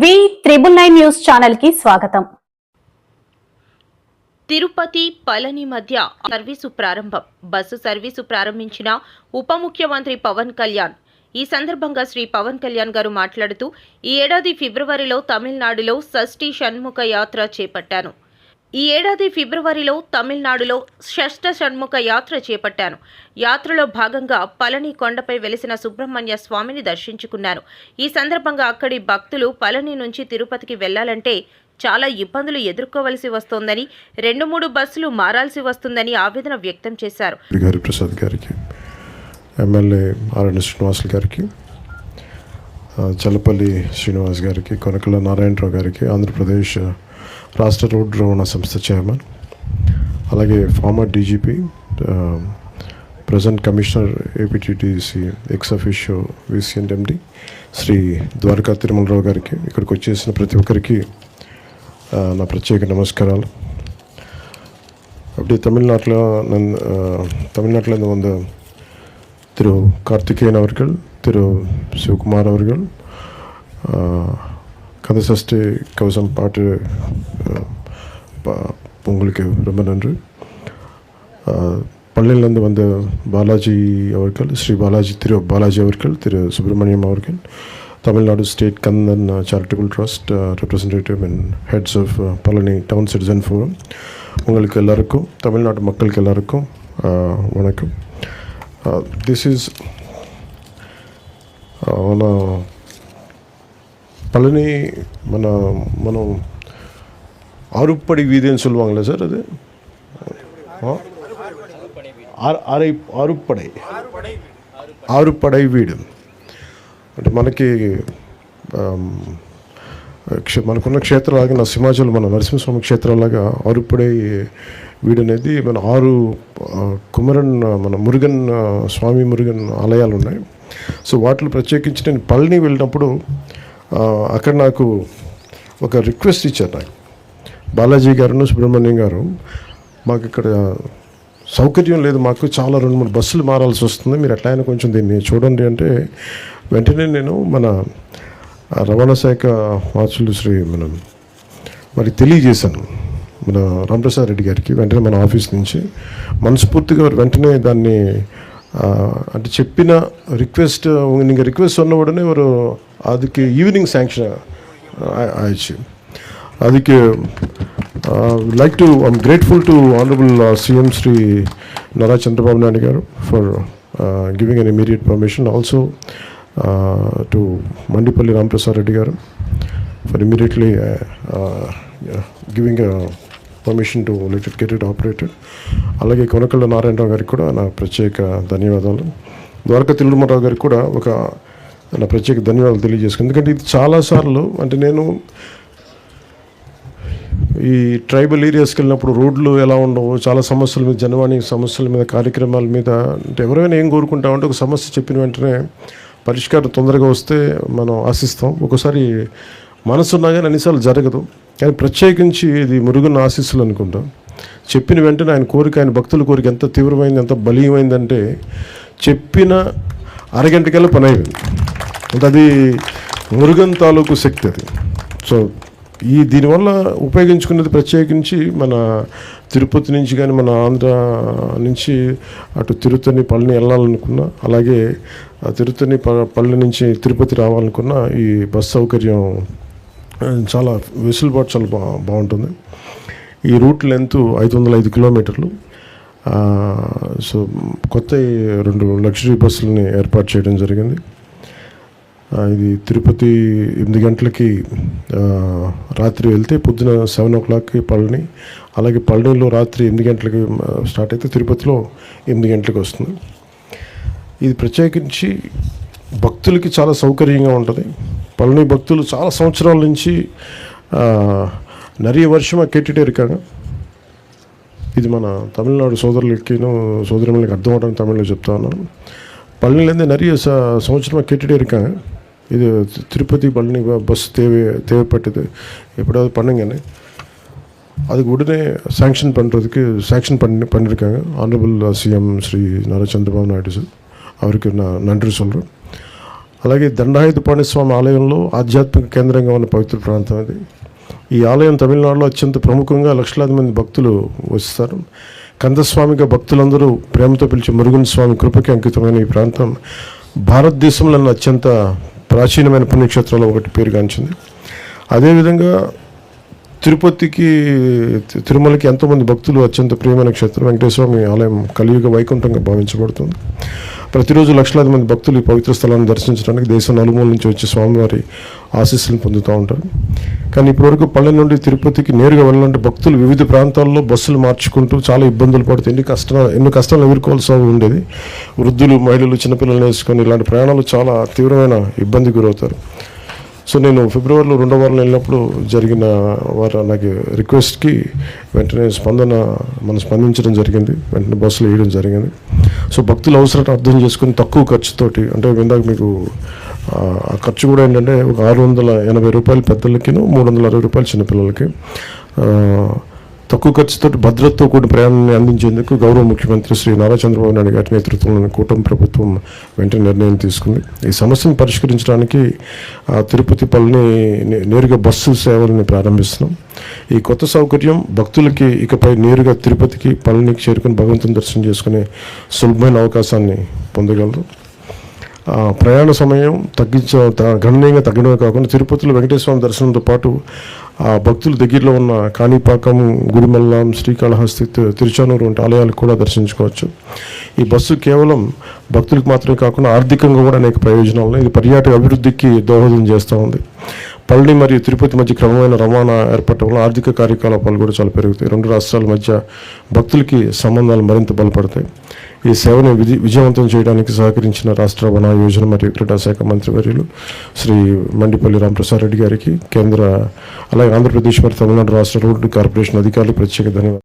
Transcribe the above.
వి triple nine news ఛానల్కి స్వాగతం. తిరుపతి పళని మధ్య సర్వీసు ప్రారంభం. బస్సు సర్వీసు ప్రారంభించిన ఉప ముఖ్యమంత్రి పవన్ కళ్యాణ్. ఈ సందర్భంగా శ్రీ పవన్ కళ్యాణ్ గారు మాట్లాడుతూ ఈ ఏడాది ఫిబ్రవరిలో తమిళనాడులో షష్ఠి షణ్ముఖ యాత్ర చేపట్టాను. ఈ ఏడాది ఫిబ్రవరిలో తమిళనాడులో షష్ఠ షణ్ముఖ యాత్ర చేపట్టాను. యాత్రలో భాగంగా పళని కొండపై వెలిసిన సుబ్రహ్మణ్య స్వామిని దర్శించుకున్నాను. ఈ సందర్భంగా అక్కడి భక్తులు పళని నుంచి తిరుపతికి వెళ్ళాలంటే చాలా ఇబ్బందులు ఎదుర్కోవలసి వస్తోందని రెండు మూడు బస్సులు మారాల్సి వస్తుందని ఆవేదన వ్యక్తం చేశారు. ప్రసాద్ గారికి ఎమ్మెల్యే ఆర్ఎన్ శ్రీనివాసులు గారికి చలపల్లి శ్రీనివాస్ గారికి కొనకల నారాయణరావు గారికి ఆంధ్రప్రదేశ్ రాష్ట్ర రోడ్డు రవాణా సంస్థ చైర్మన్ అలాగే former DGP present commissioner APTTC ex officio VC and MD Shri Dwaraka Tirumalarao గారికి ఇక్కడికి వచ్చేసిన ప్రతి ఒక్కరికి ఆ, నా ప్రత్యేక నమస్కారాలు அப்படி தமிழ்நாட்டில் நன் தமிழ்நாட்டில் இருந்து வந்த திரு கார்த்திகேயன் அவர்கள் திரு சிவகுமார் அவர்கள் கதை சஷ்டி கவசம் பாட்டு பா- உங்களுக்கு ரொம்ப நன்றி. பள்ளியிலேருந்து வந்த பாலாஜி அவர்கள் ஸ்ரீ பாலாஜி திரு பாலாஜி அவர்கள் திரு சுப்பிரமணியம் அவர்கள் Tamil Nadu state Kandan charitable trust representative and heads of Palani town citizen forum உங்களுக்கு எல்லாருக்கும் தமிழ்நாட்டு மக்களுக்கு எல்லாருக்கும் வணக்கம். திஸ் இஸ் ஆனால் பழனி మన మనం ஆறுப்படை வீதின்னு சொல்லுவாங்களே சார் அது ஆ? ఆరు ఆరై ఆరుపడై ఆరుపడై వీడు అంటే మనకి ఆమ్, క్షే- మనకున్న క్షేత్రాలాగా నా సింహాచలం మన నరసింహస్వామి క్షేత్రాలాగా ఆరుపడై వీడు అనేది మన ఆరు ఆ, కుమరన్ ఆ, మన మురుగన్ ఆ, స్వామి మురుగన్ ఆలయాలు ఉన్నాయి సో వాటిలో ప్రత్యేకించి నేను పళని వెళ్ళినప్పుడు ఆ, అక్కడ నాకు ఒక రిక్వెస్ట్ ఇచ్చారు నాకు. బాలాజీ గారును సుబ్రహ్మణ్యం గారు మాకు ఇక్కడ సౌకర్యం లేదు మాకు చాలా రెండు మూడు బస్సులు మారాల్సి వస్తుంది మీరు అట్లా అయినా కొంచెం దీన్ని చూడండి అంటే వెంటనే నేను మన రవాణా శాఖ మార్చులు శ్రీ మనం మరి తెలియజేశాను మన రామప్రసాద్ రెడ్డి గారికి వెంటనే మన ఆఫీస్ నుంచి. మనస్ఫూర్తిగా వెంటనే దాన్ని అంటే చెప్పిన రిక్వెస్ట్ ఇంకా రిక్వెస్ట్ ఉన్న వాడనే వారు అదికి ఈవినింగ్ శాంక్షన్ ಆಯಿತು. అదికి like to I'm grateful to honourable CM Shri Nara Chandrababu Naidu garu for giving an immediate permission also to Mandipalli Ramaprasad Reddy garu for immediately giving permission to let it get it operated అలాగే కొనకళ్ళ నారాయణరావు గారికి కూడా నా ప్రత్యేక ధన్యవాదాలు. ద్వారకా తిరుమలరావు గారికి కూడా ఒక నా ప్రత్యేక ధన్యవాదాలు తెలియజేసుకుంది ఎందుకంటే ఇది చాలాసార్లు అంటే నేను ఈ ట్రైబల్ ఏరియాస్కి వెళ్ళినప్పుడు రోడ్లు ఎలా ఉండవు చాలా సమస్యల మీద జనవాణి సమస్యల మీద కార్యక్రమాల మీద అంటే ఎవరైనా ఏం కోరుకుంటామంటే ఒక సమస్య చెప్పిన వెంటనే పరిష్కారం తొందరగా వస్తే మనం ఆశిస్తాం. ఒకసారి మనసు ఉన్నా కానీ అన్నిసార్లు జరగదు. కానీ ప్రత్యేకించి ఇది మురుగున్న ఆశీస్సులు అనుకుంటాం. చెప్పిన వెంటనే ఆయన కోరిక ఆయన భక్తుల కోరిక ఎంత తీవ్రమైంది ఎంత బలీయమైందంటే చెప్పిన అరగంటకల్లా పని అయిపోయింది. అంటే అది మురుగన్ తాలూకు శక్తి అది. సో ఈ దీనివల్ల ఉపయోగించుకునేది ప్రత్యేకించి మన తిరుపతి నుంచి కానీ మన ఆంధ్ర నుంచి అటు తిరుత్తని పళ్ళని వెళ్ళాలనుకున్నా అలాగే ఆ తిరుత్తని నుంచి తిరుపతి రావాలనుకున్న ఈ బస్ సౌకర్యం చాలా వెసులుబాటు చాలా బా బాగుంటుంది. ఈ రూట్ లెంత్ ఐదు వందల ఐదు కిలోమీటర్లు. సో కొత్త రెండు లగ్జరీ బస్సులని ఏర్పాటు చేయడం జరిగింది. ఇది తిరుపతి ఎనిమిది గంటలకి ఆ, రాత్రి వెళ్తే పొద్దున సెవెన్ ఓ క్లాక్కి పళని అలాగే పళనిలో రాత్రి ఎనిమిది గంటలకి ఆ, స్టార్ట్ అయితే తిరుపతిలో ఎనిమిది గంటలకు వస్తుంది ఇది ప్రత్యేకించి భక్తులకి చాలా సౌకర్యంగా ఉంటుంది పళని భక్తులు చాలా సంవత్సరాల నుంచి ఆ, நிறைய வருஷமாக கேட்டுகிட்டே இருக்காங்க ఇది మన తమిళనాడు సోదరులకిను సోదరులకి అర్థం అవడానికి తమిళ్లో చెప్తా ఉన్నాను பழனிலேருந்து நிறைய ச சமச்சரமாக கேட்டுகிட்டே இருக்காங்க இது தி- திருப்பதி பழனி ப- பஸ் தேவை தேவைப்பட்டது எப்படியாவது பண்ணுங்கன்னு அதுக்கு உடனே சாங்ஷன் பண்ணுறதுக்கு சாங்ஷன் பண்ணி பண்ணியிருக்காங்க honourable CM Shri Nara Chandrababu Naidu sir அவருக்கு நான் நன்றி சொல்கிறேன் అలాగే దండాయుధపాణి స్వామి ఆలయంలో ఆధ్యాత్మిక కేంద్రంగా ఉన్న పవిత్ర ప్రాంతం ఇది ఈ ఆలయం తమిళనాడులో అత్యంత ప్రముఖంగా లక్షలాది మంది భక్తులు వస్తారు కందస్వామిగా భక్తులందరూ ప్రేమతో పిలిచే మురుగుని స్వామి కృపకి అంకితమైన ఈ ప్రాంతం భారతదేశంలోని అత్యంత ప్రాచీనమైన పుణ్యక్షేత్రంలో ఒకటి పేరుగాంచింది. అదేవిధంగా తిరుపతికి తి- తిరుమలకి ఎంతోమంది భక్తులు అత్యంత ప్రియమైన క్షేత్రం వెంకటేశ్వర స్వామి ఆలయం కలియుగ వైకుంఠంగా భావించబడుతుంది. ప్రతిరోజు లక్షలాది మంది భక్తులు ఈ పవిత్ర స్థలాన్ని దర్శించడానికి దేశం నలుమూల నుంచి వచ్చి స్వామివారి ఆశీస్సులను పొందుతూ ఉంటారు. కానీ ఇప్పటివరకు పల్లె నుండి తిరుపతికి నేరుగా వెళ్ళాలంటే భక్తులు వివిధ ప్రాంతాల్లో బస్సులు మార్చుకుంటూ చాలా ఇబ్బందులు పడుతూ ఎన్ని కష్టాలు ఎన్ని కష్టాలు ఎదుర్కోవాల్సి ఉండేది. వృద్ధులు మహిళలు చిన్నపిల్లలు వేసుకొని ఇలాంటి ప్రయాణాలు చాలా తీవ్రమైన ఇబ్బంది గురవుతారు. సో నేను ఫిబ్రవరిలో రెండో వారంలో వెళ్ళినప్పుడు జరిగిన వారు నాకు రిక్వెస్ట్కి వెంటనే స్పందన మనం స్పందించడం జరిగింది. వెంటనే బస్సులు వేయడం జరిగింది. సో భక్తుల అవసరాన్ని అర్థం చేసుకుని తక్కువ ఖర్చుతోటి అంటే ఇందాక మీకు ఆ, ఖర్చు కూడా ఏంటంటే ఒక ఆరు వందల ఎనభై రూపాయలు పెద్దలకిను మూడు వందల అరవై రూపాయలు చిన్నపిల్లలకి. తక్కువ ఖర్చుతో భద్రతతో కూడిన ప్రయాణాన్ని అందించేందుకు గౌరవ ముఖ్యమంత్రి శ్రీ నారా చంద్రబాబు నాయుడు గారి నేతృత్వంలోని కూటమి ప్రభుత్వం వెంటనే నిర్ణయం తీసుకుంది. ఈ సమస్యను పరిష్కరించడానికి తిరుపతి పల్లిని నేరుగా బస్సు సేవలను ప్రారంభిస్తున్నాం. ఈ కొత్త సౌకర్యం భక్తులకి ఇకపై నేరుగా తిరుపతికి పళనికి చేరుకుని భగవంతుని దర్శనం చేసుకునే సులభమైన అవకాశాన్ని పొందగలరు. ప్రయాణ సమయం తగ్గించ త- గణనీయంగా తగ్గడమే కాకుండా తిరుపతిలో వెంకటేశ్వర స్వామి దర్శనంతో పాటు ఆ భక్తుల దగ్గరలో ఉన్న కాణిపాకం గుడిమల్లం శ్రీకాళహస్తి తిరుచానూరు వంటి ఆలయాలు కూడా దర్శించుకోవచ్చు. ఈ బస్సు కేవలం భక్తులకు మాత్రమే కాకుండా ఆర్థికంగా కూడా అనేక ప్రయోజనాలు ఇది పర్యాటక అభివృద్ధికి దోహదం చేస్తూ ఉంది. పళని మరియు తిరుపతి మధ్య క్రమమైన రవాణా ఏర్పడటం వల్ల ఆర్థిక కార్యకలాపాలు కూడా చాలా పెరుగుతాయి. రెండు రాష్ట్రాల మధ్య భక్తులకి సంబంధాలు మరింత బలపడతాయి. ఈ సేవను విధి విజయవంతం చేయడానికి సహకరించిన రాష్ట్ర రవాణా యోజన మరియు క్రీడా శాఖ మంత్రి వర్యులు శ్రీ మండిపల్లి రామప్రసాద్ రెడ్డి గారికి కేంద్ర అలాగే ఆంధ్రప్రదేశ్ మరియు తమిళనాడు రాష్ట్ర రోడ్డు కార్పొరేషన్ అధికారులు ప్రత్యేక ధన్యవాదాలు.